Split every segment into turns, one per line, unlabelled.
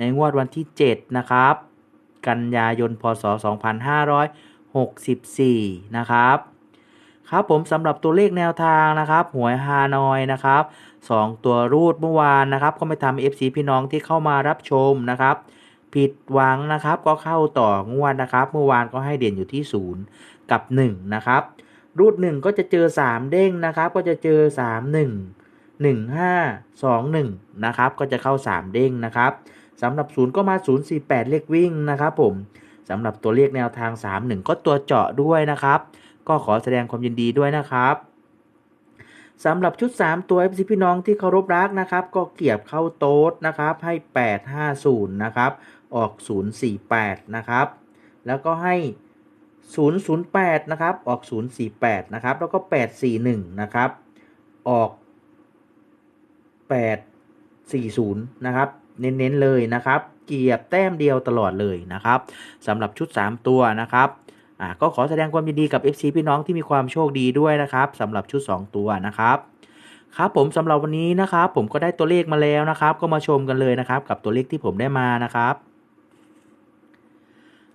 ในงวดวันที่ 7 นะครับ กันยายน พศ 2564 นะครับ ครับผมสำหรับตัวเลขแนวทางนะครับ หวยฮานอยนะครับ 2 ตัวรูดเมื่อวานนะครับ ก็ไม่ทำ FC พี่น้องที่เข้ามารับชมนะครับผิดหวังนะครับก็เข้าต่องวดนะครับ เมื่อวานก็ให้เด่นอยู่ที่ 0 กับ 1 นะครับ รูด 1 ก็จะเจอ 3 เด้งนะครับ ก็จะเจอ 3 1 1 5 2 1 นะครับ ก็จะเข้า 3 เด้งนะครับ สำหรับ 0 ก็มา 0 4 8 เลขวิ่งนะครับผมสำหรับตัวเลขแนวทาง 3 1 ก็ตัวเจาะด้วยนะครับ ก็ขอแสดงความยินดีด้วยนะครับสำหรับชุด 3 ตัว FC พี่น้องที่เคารพรักนะครับ ก็เกียบเข้าโต๊ดนะครับ ให้ 850 นะครับ ออก 048 นะครับ แล้วก็ให้ 008 นะครับ ออก 048 นะครับ แล้วก็ 841 นะครับ ออก 40 นะครับ เน้นๆเลยนะครับ เกียบแต้มเดียวตลอดเลยนะครับสำหรับชุด 3 ตัวนะครับอ่าก็ขอแสดงความยินดีกับ FC พี่น้องที่มีความโชคดีด้วยนะครับสำหรับชุด 2 ตัวนะครับครับผมสำหรับวันนี้นะครับ ผมก็ได้ตัวเลขมาแล้วนะครับ ก็มาชมกันเลยนะครับ กับตัวเลขที่ผมได้มานะครับ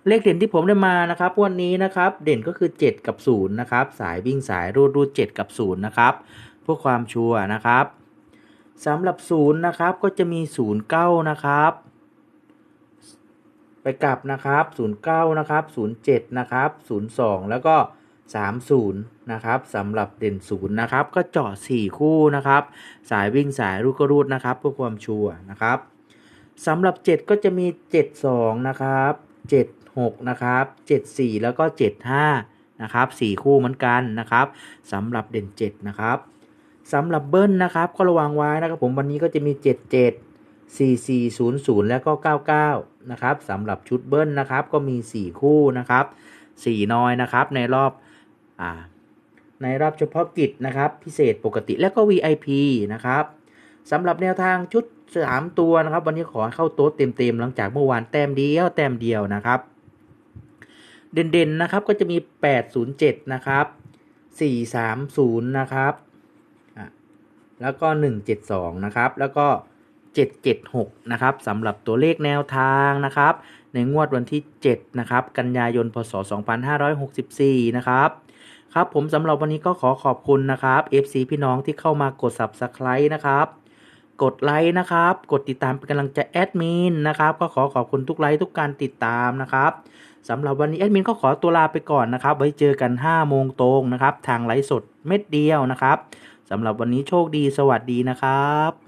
เลขเด่นที่ผมได้มานะครับ วันนี้นะครับ เด่นก็คือ 7 กับ0นะครับ สายวิ่งสายรูดรูด7กับ0นะครับเพื่อความชัวร์นะครับ สำหรับ0นะครับก็จะมี0 9นะครับ ไปกลับนะครับ09นะครับ07นะครับ02แล้วก็30นะครับสำหรับเด่น0นะครับ ก็เจาะ4คู่นะครับ สายวิ่งสายรูดก็รูดนะครับเพื่อความชัวร์นะครับสำหรับ7ก็จะมี72นะครับ76นะครับ74แล้วก็75นะครับ4คู่เหมือนกันนะครับสำหรับเด่น7นะครับ สำหรับเบิ้ลนะครับ ก็ระวังไว้นะครับผมวันนี้ก็จะมี 77 4400 แล้วก็ 99 นะครับสำหรับชุดเบิ้ลนะครับ ก็มี 4 คู่นะครับ 4 น้อยนะครับในรอบอ่าในรอบเฉพาะกิจนะครับ พิเศษปกติและก็ VIP นะครับสำหรับแนวทางชุด 3 ตัวนะครับ วันนี้ขอเข้าโต๊ะเต็มๆหลังจากเมื่อวานแต้มเดียวแต้มเดียวนะครับ เด่นๆนะครับก็จะมี 807 นะครับ 430 นะครับ แล้วก็ 172 นะครับ แล้วก็ 776 นะครับสำหรับตัวเลขแนวทางนะครับ ในงวดวันที่ 7 นะครับ กันยายน พศ 2564 นะครับครับผมสำหรับวันนี้ก็ขอขอบคุณนะครับ FC พี่น้องที่เข้ามากด Subscribe นะครับ กดไลค์นะครับ กดติดตามเป็นกำลังใจแอดมินนะครับ ก็ขอขอบคุณทุกไลค์ทุกการติดตามนะครับสำหรับวันนี้แอดมินก็ขอตัวลาไปก่อนนะครับ ไว้เจอกัน5โมงตรงนะครับ ทางไลฟ์สดเม็ดเดียวนะครับ สำหรับวันนี้โชคดีสวัสดีนะครับ